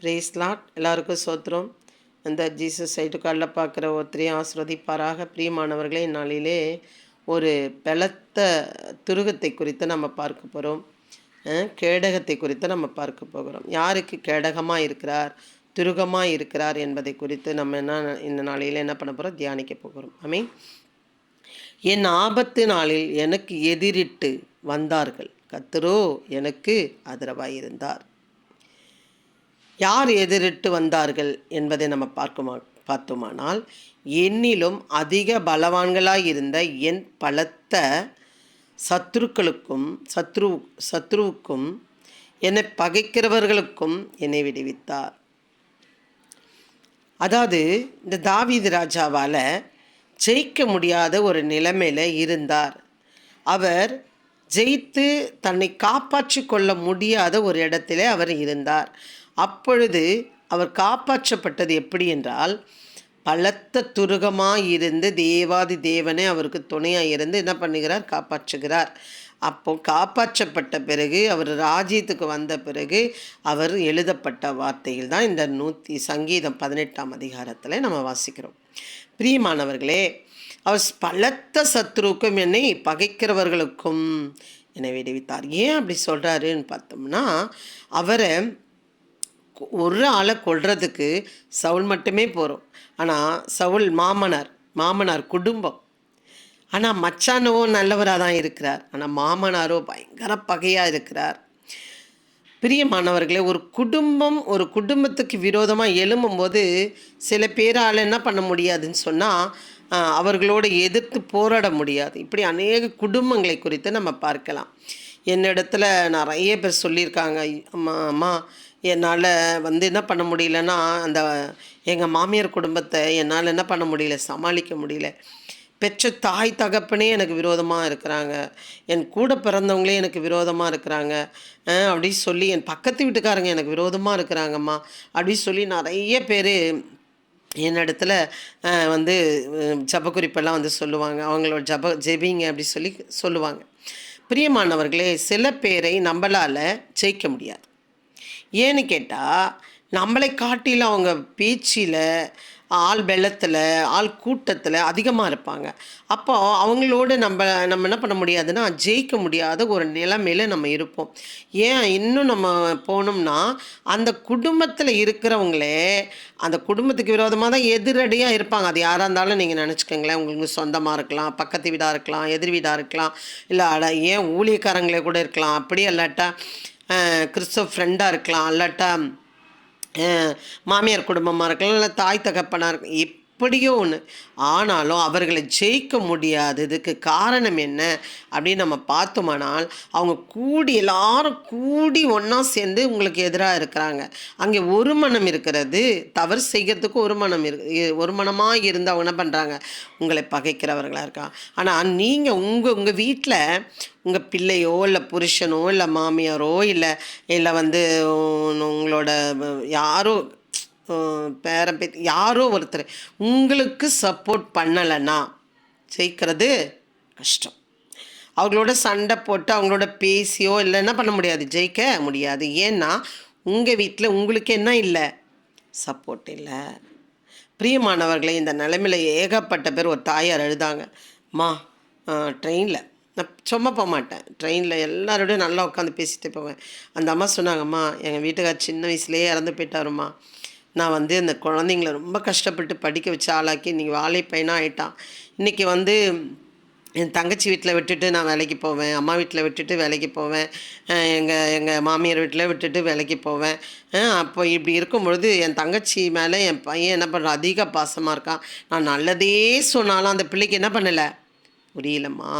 ப்ரீஸ்லாட் எல்லாருக்கும் சோத்திரம். அந்த ஜீசஸ் சைட்டு காலில் பார்க்குற ஒருத்தரையும் ஆசிர்வதிப்பாராக. பிரியமானவர்களே நாளிலே ஒரு பலத்த துருகத்தை குறித்து நம்ம பார்க்க போகிறோம் கேடகத்தை குறித்து நம்ம பார்க்க போகிறோம். யாருக்கு கேடகமாக இருக்கிறார் துருகமாக இருக்கிறார் என்பதை குறித்து நம்ம என்ன இந்த நாளையில் என்ன பண்ண போகிறோம் தியானிக்க போகிறோம் ஐ மீன் என் ஆபத்து நாளில் எனக்கு எதிரிட்டு வந்தார்கள். கத்தரோ எனக்கு ஆதரவாக இருந்தார் யார் எதிரிட்டு வந்தார்கள் என்பதை நம்ம பார்க்குமா பார்த்தோமானால் என்னிலும் அதிக பலவான்களாக இருந்த என் பலத்த சத்ருக்களுக்கும் சத்ரு சத்ருவுக்கும் என்னை பகைக்கிறவர்களுக்கும் என்னை விடுவித்தார். அதாவது இந்த தாவீது ராஜாவால் ஜெயிக்க முடியாத ஒரு நிலைமையில் இருந்தார். அவர் ஜெயித்து தன்னை காப்பாற்றி கொள்ள முடியாத ஒரு இடத்திலே அவர் இருந்தார். அப்பொழுது அவர் காப்பாற்றப்பட்டது எப்படி என்றால் பலத்த துருகமாக இருந்து தேவாதி தேவனே அவருக்கு துணையாக இருந்து என்ன பண்ணுகிறார்? காப்பாற்றுகிறார். அப்போ காப்பாற்றப்பட்ட பிறகு அவர் ராஜ்யத்துக்கு வந்த பிறகு அவர் எழுதப்பட்ட வார்த்தைகள் தான் இந்த நூற்றி சங்கீதம் பதினெட்டாம் அதிகாரத்தில் நம்ம வாசிக்கிறோம். பிரியமானவர்களே அவர் பலத்த சத்ருக்கும் என்னை பகைக்கிறவர்களுக்கும் என்னை விடுவித்தார். ஏன் அப்படி சொல்கிறாருன்னு பார்த்தோம்னா அவரை ஒரு ஆளை கொள்றதுக்கு சவுல் மட்டுமே போகிறோம் ஆனால் சவுல் மாமனார் மாமனார் குடும்பம். ஆனால் மச்சானவோ நல்லவராக தான் இருக்கிறார். ஆனால் மாமனாரோ பயங்கர பகையாக இருக்கிறார். பிரியமானவர்களே ஒரு குடும்பம் ஒரு குடும்பத்துக்கு விரோதமாக எழும்பும்போது சில பேரால் என்ன பண்ண முடியாதுன்னு சொன்னால் அவர்களோடு எதிர்த்து போராட முடியாது. இப்படி அநேக குடும்பங்களை குறித்து நம்ம பார்க்கலாம். என்னிடத்துல நிறைய பேர் சொல்லியிருக்காங்க. அம்மா அம்மா என்னால் வந்து என்ன பண்ண முடியலன்னா அந்த எங்கள் மாமியார் குடும்பத்தை என்னால் என்ன பண்ண முடியல சமாளிக்க முடியல. பெற்ற தாய் தகப்பனே எனக்கு விரோதமாக இருக்கிறாங்க. என் கூட பிறந்தவங்களே எனக்கு விரோதமாக இருக்கிறாங்க. அப்படி சொல்லி என் பக்கத்து வீட்டுக்காரங்க எனக்கு விரோதமாக இருக்கிறாங்கம்மா. அப்படி சொல்லி நிறைய பேர் என்னிடத்துல வந்து ஜபக்குறிப்பெல்லாம் வந்து சொல்லுவாங்க. அவங்களோட ஜப ஜெபிங்க அப்படி சொல்லி சொல்லுவாங்க. பிரியமானவர்களே சில பேரை நம்மளால் ஜெயிக்க முடியாது. ஏன்னு கேட்டால் நம்மளை காட்டிலும் அவங்க பேச்சில் ஆள் வெள்ளத்தில் ஆள் கூட்டத்தில் அதிகமாக இருப்பாங்க. அப்போ அவங்களோட நம்ம நம்ம என்ன பண்ண முடியாதுன்னா ஜெயிக்க முடியாத ஒரு நிலைமையில் நம்ம இருப்போம். ஏன் இன்னும் நம்ம போனோம்னா அந்த குடும்பத்தில் இருக்கிறவங்களே அந்த குடும்பத்துக்கு விரோதமாக தான் எதிரடியாக இருப்பாங்க. அது யாராக இருந்தாலும் நீங்கள் நினச்சிக்கோங்களேன் உங்களுக்கு சொந்தமாக இருக்கலாம் பக்கத்து வீடாக இருக்கலாம் எதிர் வீடாக இருக்கலாம். இல்லை அட ஏன் ஊழியக்காரங்களே கூட இருக்கலாம். அப்படியே இல்லாட்டா கிறிஸ்தவ ஃப்ரெண்டாக இருக்கலாம் இல்லாட்டா மாமியார் குடும்பமாக இருக்கலாம் இல்லை தாய் தகப்பனாக இருக்கலாம் எப்படியோ ஒன்று ஆனாலும் அவர்களை ஜெயிக்க முடியாததுக்கு காரணம் என்ன? அப்படின்னு நம்ம பார்த்தோமானால் அவங்க கூடி எல்லாரும் கூடி ஒன்றா சேர்ந்து உங்களுக்கு எதிராக இருக்கிறாங்க. அங்கே ஒரு மனம் இருக்கிறது. தவறு செய்கிறதுக்கு ஒரு மனம் இரு ஒரு மனமாக இருந்து அவங்க என்ன பண்ணுறாங்க உங்களை பகைக்கிறவர்களாக இருக்காங்க. ஆனால் நீங்கள் உங்கள் உங்கள் வீட்டில் உங்கள் பிள்ளையோ இல்லை புருஷனோ இல்லை மாமியாரோ இல்லை இல்லை வந்து உங்களோட யாரோ பேரன் யாரோ ஒருத்தர் உங்களுக்கு சப்போர்ட் பண்ணலைன்னா ஜெயிக்கிறது கஷ்டம். அவங்களோட சண்டை போட்டு அவங்களோட பேசியோ இல்லை என்ன பண்ண முடியாது ஜெயிக்க முடியாது. ஏன்னா உங்கள் வீட்டில் உங்களுக்கு என்ன இல்லை? சப்போர்ட் இல்லை. பிரியமானவர்களை இந்த நிலைமையில் ஏகப்பட்ட பேர் ஒரு தாயார் எழுதாங்க மா ட்ரெயினில் நான் சும்மா போக மாட்டேன். ட்ரெயினில் எல்லாரோடையும் நல்லா உட்காந்து பேசிட்டு போவேன். அந்த அம்மா சொன்னாங்கம்மா எங்கள் வீட்டுக்கார் சின்ன வயசுலேயே இறந்து போயிட்டாருமா நான் வந்து அந்த குழந்தைங்கள ரொம்ப கஷ்டப்பட்டு படிக்க வச்சு ஆளாக்கி இன்றைக்கி வாழை பையனாக ஆகிட்டான் இன்றைக்கி வந்து என் தங்கச்சி வீட்டில் விட்டுட்டு நான் வேலைக்கு போவேன். அம்மா வீட்டில் விட்டுட்டு வேலைக்கு போவேன். எங்கள் எங்கள் மாமியார் வீட்டில் விட்டுட்டு வேலைக்கு போவேன். அப்போ இப்படி இருக்கும் பொழுது என் தங்கச்சி மேலே என் பையன் என்ன பண்ணுறான் அதிக பாசமாக இருக்கான். நான் நல்லதே சொன்னாலும் அந்த பிள்ளைக்கு என்ன பண்ணலை? புரியலம்மா.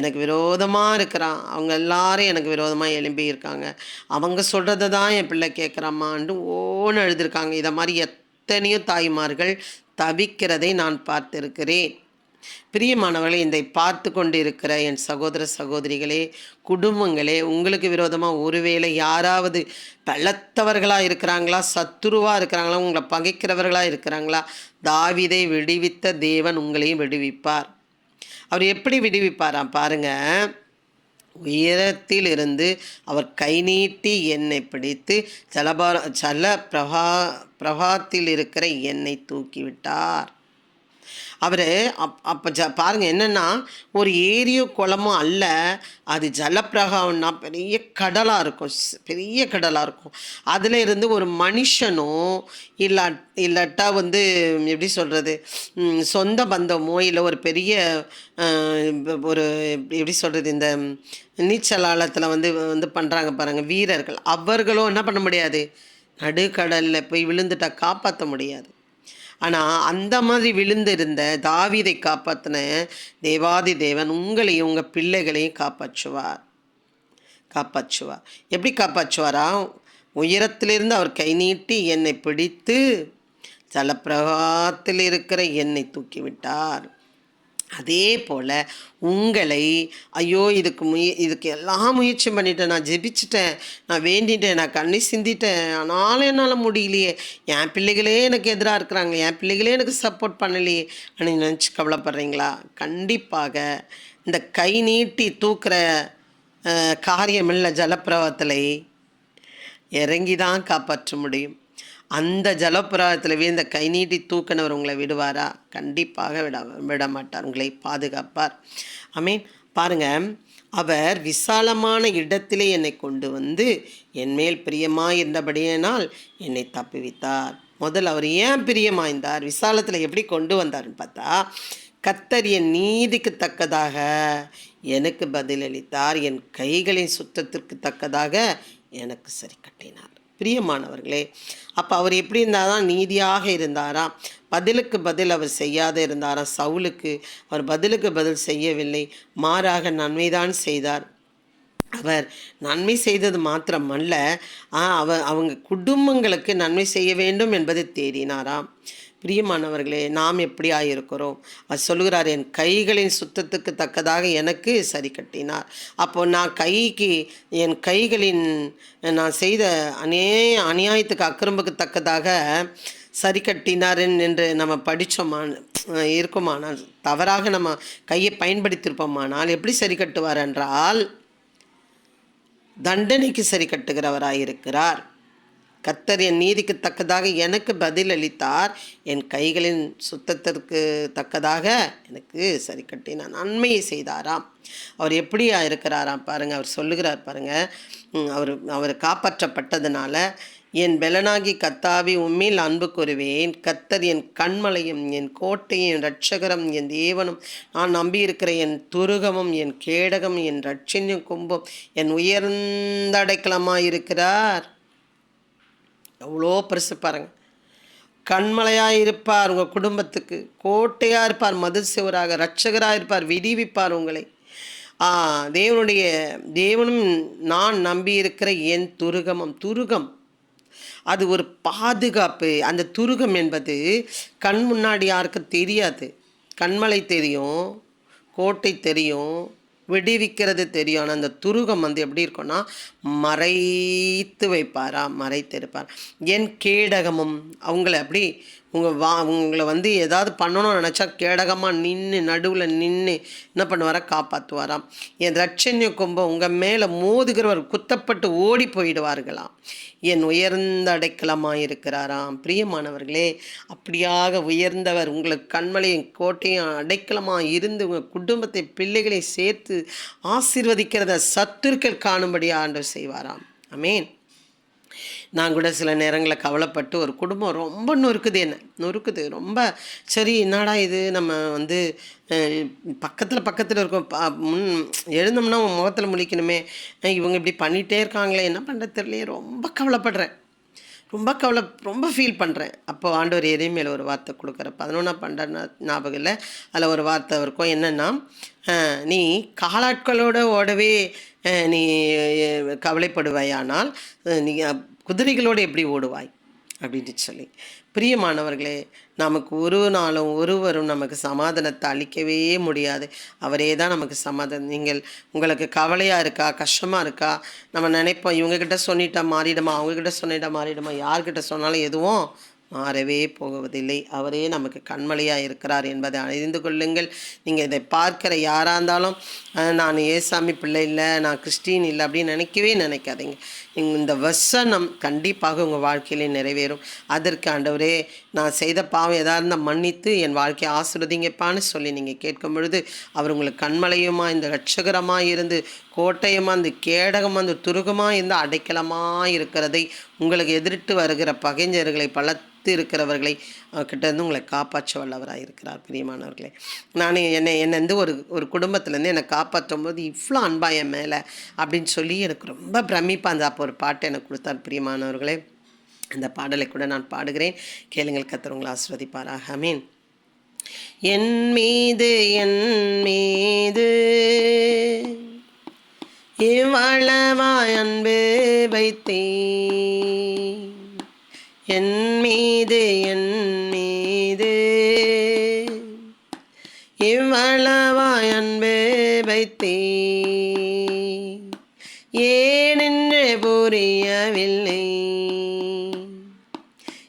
எனக்கு விரோதமாக இருக்கிறான் அவங்க எல்லாரும் எனக்கு விரோதமாக எழும்பி இருக்காங்க. அவங்க சொல்கிறத தான் என் பிள்ளை கேட்குறாம்மான்ட்டு ஓன்னு எழுதியிருக்காங்க இதை மாதிரி எத்தனையோ தாய்மார்கள் தவிக்கிறதை நான் பார்த்திருக்கிறேன். பிரியமானவர்களே இதை பார்த்து கொண்டு இருக்கிற என் சகோதர சகோதரிகளே குடும்பங்களே உங்களுக்கு விரோதமாக ஒருவேளை யாராவது பலத்தவர்களாக இருக்கிறாங்களா சத்துருவாக இருக்கிறாங்களா உங்களை பகைக்கிறவர்களாக இருக்கிறாங்களா தாவிதை விடுவித்த தேவன் உங்களையும் விடுவிப்பார். அவர் எப்படி விடுவிப்பாராம் பாருங்க. உயரத்திலிருந்து அவர் கை நீட்டி என்னை பிடித்து ஜலபார ஜல பிரபா பிரபாத்தில் இருக்கிற என்னை தூக்கிவிட்டார். அவர் அப் அப்போ ஜ பாருங்கள் என்னென்னா ஒரு ஏரியோ குளமோ அல்ல அது ஜலப்பிரகாவம்னா பெரிய கடலாக இருக்கும். ஸ்- பெரிய கடலாக இருக்கும். அதில் இருந்து ஒரு மனுஷனோ இல்லா இல்லாட்டா வந்து எப்படி சொல்கிறது சொந்த பந்தமோ இல்லை ஒரு பெரிய ஒரு எப்படி சொல்கிறது இந்த நீச்சலாளத்தில் வந்து வந்து பண்ணுறாங்க பாருங்கள் வீரர்கள். அவர்களும் என்ன பண்ண முடியாது? நடுக்கடலில் போய் விழுந்துட்டால் காப்பாற்ற முடியாது. ஆனால் அந்த மாதிரி விழுந்திருந்த தாவிதை காப்பாற்றின தேவாதி தேவன் உங்களையும் உங்கள் பிள்ளைகளையும் காப்பாற்றுவார். காப்பாற்றுவார். எப்படி காப்பாற்றுவாரா? உயரத்திலிருந்து அவர் கை நீட்டி என்னை பிடித்து ஜலப்பிரவாகத்தில் இருக்கிற என்னை தூக்கிவிட்டார். அதே போல் உங்களை ஐயோ இதுக்கு முய இதுக்கு எல்லாம் முயற்சியும் பண்ணிட்டேன் நான் ஜெபிச்சிட்டேன் நான் வேண்டிட்டேன் நான் கண்ணி சிந்திட்டேன் ஆனாலும் என்னால் முடியலையே. என் பிள்ளைகளே எனக்கு எதிராக இருக்கிறாங்க என் பிள்ளைகளே எனக்கு சப்போர்ட் பண்ணலையே. அப்படின்னு நினச்சி கவலைப்படுறீங்களா? கண்டிப்பாக இந்த கை நீட்டி தூக்குற காரியமில்ல காரியமில்லை இறங்கி தான் காப்பாற்ற முடியும். அந்த ஜலப்புறாத்தில் வீழ்ந்த கை நீட்டி தூக்கினவர் உங்களை விடுவாரா? கண்டிப்பாக விட விட மாட்டார் உங்களை பாதுகாப்பார். ஐ மீன் பாருங்க அவர் விசாலமான இடத்திலே என்னை கொண்டு வந்து என் மேல் இருந்தபடியினால் என்னை தப்புவித்தார். முதல் அவர் ஏன் பிரியமாய்ந்தார்? விசாலத்தில் எப்படி கொண்டு வந்தார்னு பார்த்தா கத்தர் என் நீதிக்கு தக்கதாக எனக்கு பதிலளித்தார். என் கைகளின் சுத்தத்திற்கு தக்கதாக எனக்கு சரி கட்டினார். பிரியமானவர்களே அப்போ அவர் எப்படி இருந்தாராம்? நீதியாக இருந்தாராம். பதிலுக்கு பதில் அவர் செய்யாத இருந்தாராம். சவுலுக்கு அவர் பதிலுக்கு பதில் செய்யவில்லை. மாறாக நன்மைதான் செய்தார். அவர் நன்மை செய்தது மாத்திரமல்ல அவ அவங்க குடும்பங்களுக்கு நன்மை செய்ய வேண்டும் என்பதை தேடினாராம். பிரியமானவர்களே நாம் எப்படியாக இருக்கிறோம் அவர் சொல்லுகிறார் என் கைகளின் சுத்தத்துக்கு தக்கதாக எனக்கு சரி கட்டினார். அப்போ நான் கைக்கு என் கைகளின் நான் செய்த அநே அநியாயத்துக்கு அக்கிரம்புக்கு தக்கதாக சரி கட்டினார் என்று நம்ம படித்தோமான இருக்குமானால் தவறாக நம்ம கையை பயன்படுத்தியிருப்போமானால் எப்படி சரி கட்டுவார் என்றால் தண்டனைக்கு சரி கட்டுகிறவராக இருக்கிறார் கர்த்தர் என் நீதிக்கு தக்கதாக எனக்கு பதில் அளித்தார் என் கைகளின் சுத்தத்திற்கு தக்கதாக எனக்கு சரி கட்டி நான் நன்மையை செய்தாராம். அவர் எப்படியா இருக்கிறாராம் பாருங்க அவர் சொல்லுகிறார் பாருங்கள் அவர் அவர் காப்பாற்றப்பட்டதுனால என் பெலனாகி கத்தாவி உம்மில் அன்பு கூறுவேன். கத்தர் என் கண்மலையும் என் கோட்டையும் என் ரட்சகரம் என் தேவனும் நான் நம்பியிருக்கிற என் துருகமும் என் கேடகம் என் ரட்சண்யம் கும்பும் என் உயர்ந்த அடைக்கலமாக இருக்கிறார் எவ்வளோ பெருசு பாருங்கள் கண்மலையாக இருப்பார் உங்கள் குடும்பத்துக்கு கோட்டையாக இருப்பார் மதில் சிவராக ரட்சகராக இருப்பார் விடுவிப்பார் உங்களை. தேவனுடைய தேவனும் நான் நம்பி இருக்கிற என் துருகமும் துருகம். அது ஒரு பாதுகாப்பு. அந்த துருகம் என்பது கண் முன்னாடி யாருக்கும் தெரியாது. கண்மலை தெரியும் கோட்டை தெரியும் விடுவிக்கிறது தெரியும். ஆனால் அந்த துருகம் வந்து எப்படி இருக்கும்னா மறைத்து வைப்பாரா? மறைத்திருப்பார் என் கேடகமும் அவங்கள அப்படி உங்கள் வா உங்களை வந்து ஏதாவது பண்ணணும்னு நினச்சா கேடகமாக நின்று நடுவில் நின்று என்ன பண்ணுவாரா? காப்பாற்றுவாராம் என் ரட்சண்ய கும்பம் உங்கள் மேலே மோதுகிறவர் குத்தப்பட்டு ஓடி போயிடுவார்களாம். என் உயர்ந்த அடைக்கலமாக இருக்கிறாராம். பிரியமானவர்களே அப்படியாக உயர்ந்தவர் உங்களுக்கு கண்மலையும் கோட்டையும் அடைக்கலமாக இருந்து உங்கள் குடும்பத்தை பிள்ளைகளை சேர்த்து ஆசீர்வதிக்கிறத சத்துருக்கள் காணும்படி ஆண்டவர் செய்வாராம். அமேன் நான் கூட சில நேரங்களில் கவலைப்பட்டு ஒரு குடும்பம் ரொம்ப நொறுக்குது என்ன? நொறுக்குது. ரொம்ப சரி என்னடா இது? நம்ம வந்து பக்கத்தில் பக்கத்தில் இருக்கோம். முன் எழுந்தோம்னா முகத்தில் முழிக்கணுமே. இவங்க இப்படி பண்ணிகிட்டே இருக்காங்களே என்ன பண்ணுறது தெரியலையே. ரொம்ப கவலைப்படுறேன். ரொம்ப கவலை ரொம்ப ஃபீல் பண்ணுறேன் அப்போ ஆண்டவர் எரிமேல ஒரு வார்த்தை கொடுக்குற பதினொன்றாம் பன்னெண்டு ஞாபகம் இல்லை அதில் ஒரு வார்த்தை இருக்கும். என்னென்னா நீ காலாட்களோட ஓடவே நீ கவலைப்படுவாயானால் நீ குதிரைகளோடு எப்படி ஓடுவாய்? அப்படின்னு சொல்லி. பிரியமானவர்களே நமக்கு ஒரு நாளும் ஒருவரும் நமக்கு சமாதானத்தை அளிக்கவே முடியாது. அவரே தான் நமக்கு சமாதானம் நீங்கள் உங்களுக்கு கவலையாக இருக்கா? கஷ்டமாக இருக்கா? நம்ம நினைப்போம் இவங்கக்கிட்ட சொல்லிட்டா மாறிடுமா? அவங்கக்கிட்ட சொல்லிட்டா மாறிடுமா? யார்கிட்ட சொன்னாலும் எதுவும் மாறவே போவதில்லை. அவரே நமக்கு கண்மலையாக இருக்கிறார் என்பதை அறிந்து கொள்ளுங்கள். நீங்கள் இதை பார்க்கிற யாராக இருந்தாலும் நான் ஏசாமி பிள்ளை இல்லை நான் கிறிஸ்டின் இல்லை அப்படின்னு நினைக்கவே நினைக்காதீங்க. இந்த வசனம் கண்டிப்பாக உங்கள் வாழ்க்கையிலே நிறைவேறும். அதற்கு ஆண்டவரே நான் செய்த பாவம் எதாக இருந்தால் மன்னித்து என் வாழ்க்கையை ஆசிர்வதிங்கப்பான்னு சொல்லி நீங்கள் கேட்கும் பொழுது அவர் உங்களுக்கு கண்மலையுமா இந்த ரட்சகரமாக இருந்து கோட்டையமாக இந்த கேடகமாக இந்த துருகமாக இருந்து அடைக்கலமாக இருக்கிறதை உங்களுக்கு எதிர்த்து வருகிற பகைஞர்களை பலத்து இருக்கிறவர்களை கிட்டேருந்து உங்களை காப்பாற்ற வல்லவராக இருக்கிறார் பிரியமானவர்களே. நான் என்னை என்னை வந்து ஒரு ஒரு குடும்பத்துலேருந்து என்னை காப்பாற்றும் போது இவ்வளோ அன்பா என் மேலே அப்படின்னு சொல்லி எனக்கு ரொம்ப பிரமிப்பாக அந்த அப்போ ஒரு பாட்டை எனக்கு கொடுத்தார் பிரியமானவர்களே. அந்த பாடலை கூட நான் பாடுகிறேன். கேளுங்கள் கத்தர் உங்களை ஆசிர்வதிப்பாராக. அமீன் என் மீது என் மீது இவ்வளவா அன்பு வைத்தேன் என் மீது என் மீது. இவ்வளவாய் அன்பு வைத்தேன் ஏனென்று புரியவில்லை.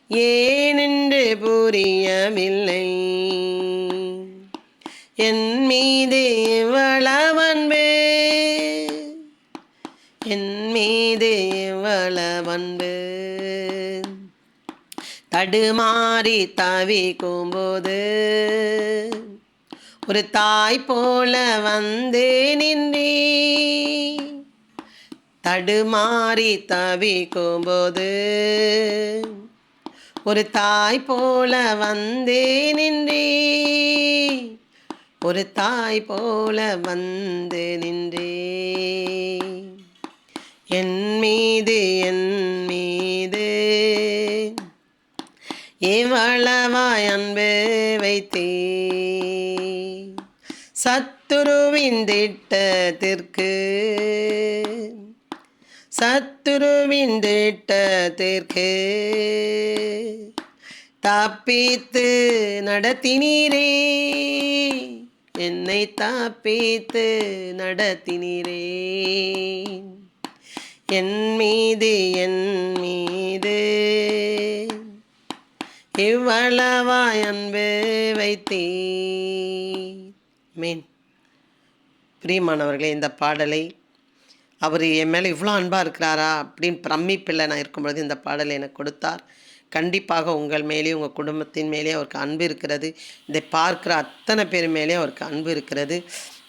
ஏனென்று புரியவில்லை. என் மீது இவ்வளவன்பு என் மீது இவ்வளவன்பு தடுமாறி தவிக்கும்போது ஒரு தாய் போல வந்து நின்றே. தடுமாறி தவிக்கும்போது ஒரு தாய் போல வந்தே நின்றே. ஒரு தாய் போல வந்து நின்றே. என் மீது என் மீது இவ்வளவாய் அன்பு வைத்தே. சத்துருவின் திட்டத்திற்கு சத்துருவின் திட்டத்திற்கு தப்பித்து நடத்தினீரே. என்னை தாப்பித்து நடத்தினீரே. என் மீது என் இவ்வளவாய் அன்பு வைத்தே மீன். பிரியமானவர்களே இந்த பாடலை அவர் என் மேலே இவ்வளோ அன்பாக இருக்கிறாரா அப்படின்னு பிரமிப்பில் நான் இருக்கும்பொழுது இந்த பாடலை எனக்கு கொடுத்தார். கண்டிப்பாக உங்கள் மேலே உங்கள் குடும்பத்தின் மேலே அவருக்கு அன்பு இருக்கிறது. இதை பார்க்குற அத்தனை பேர் மேலே அவருக்கு அன்பு இருக்கிறது.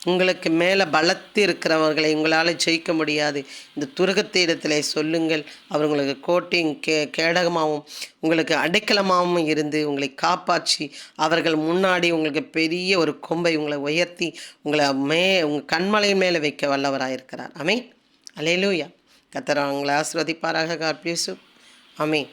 உங்களுக்கு மேலே பலத்து இருக்கிறவர்களை உங்களால் ஜெயிக்க முடியாது. இந்த துருகத்தை இடத்துல சொல்லுங்கள். அவர் உங்களுக்கு கோட்டையும் கே கேடகமாகவும் உங்களுக்கு அடைக்கலமாகவும் இருந்து உங்களை காப்பாற்றி அவர்கள் முன்னாடி உங்களுக்கு பெரிய ஒரு கொம்பை உங்களை உயர்த்தி உங்களை மே உங்கள் கண்மலையின் மேலே வைக்க வல்லவராக இருக்கிறார். அமீன் அலேலூயா கத்தர் உங்களை ஆசிர்வதிப்பாராக காட் அமீன்